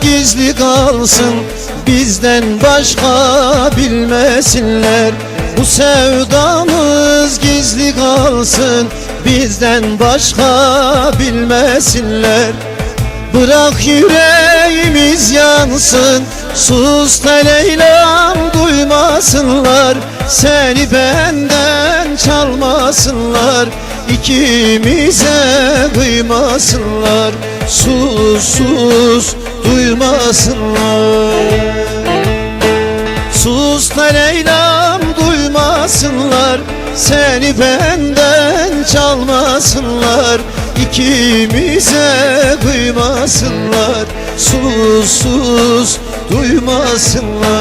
gizli kalsın Bizden başka bilmesinler. Bu sevdamız gizli kalsın Bizden başka bilmesinler. Bırak yüreğimiz yansın Sus da Leyla'm duymasınlar. Seni benden çalmasınlar İkimize kıymasınlar. Sus sus duymasınlar. Sus da Leyla'm duymasınlar. Seni benden çalmasınlar. İkimize kıymasınlar. Sus sus duymasınlar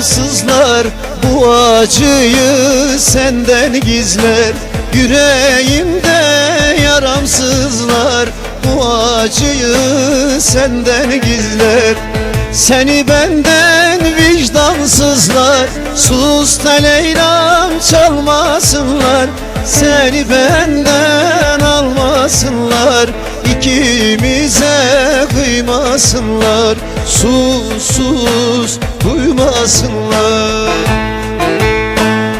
yaramsızlar Bu acıyı senden gizler. Yüreğimde yaramsızlar Bu acıyı senden gizler. Seni benden vicdansızlar Sus da Leyla'm çalmasınlar. Seni benden almasınlar İkimize kıymasınlar Sus sus duymasınlar.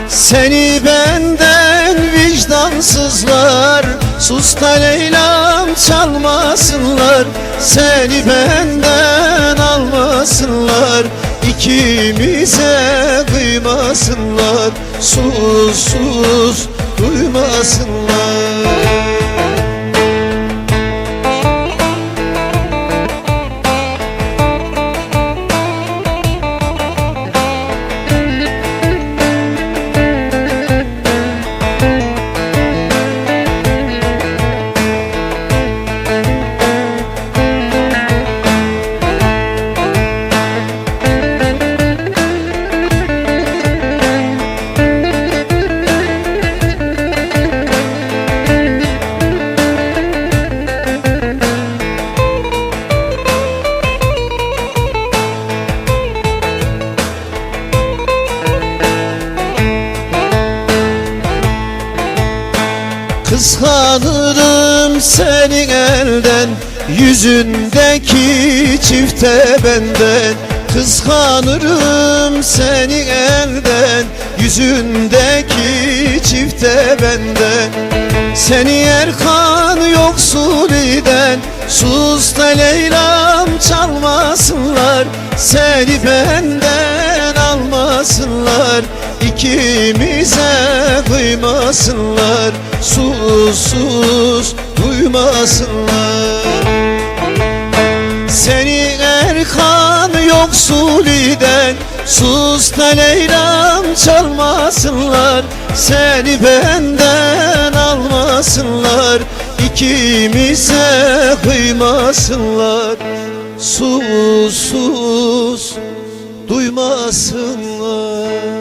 Seni benden vicdansızlar. Sus da Leyla'm çalmasınlar. Seni benden almasınlar. İkimize kıymasınlar. Sus sus duymasınlar Kıskanırım senin elden Yüzündeki çifte benden. Kıskanırım senin elden Yüzündeki çifte benden. Seni Erkan yoksul eden Sus da Leyla'm çalmasınlar. Seni benden almasınlar İkimize kıymasınlar Sus sus duymasınlar. Seni Erkan yoksul eden Sus da Leyla'm çalmasınlar. Seni benden almasınlar İkimize kıymasınlar Sus sus duymasınlar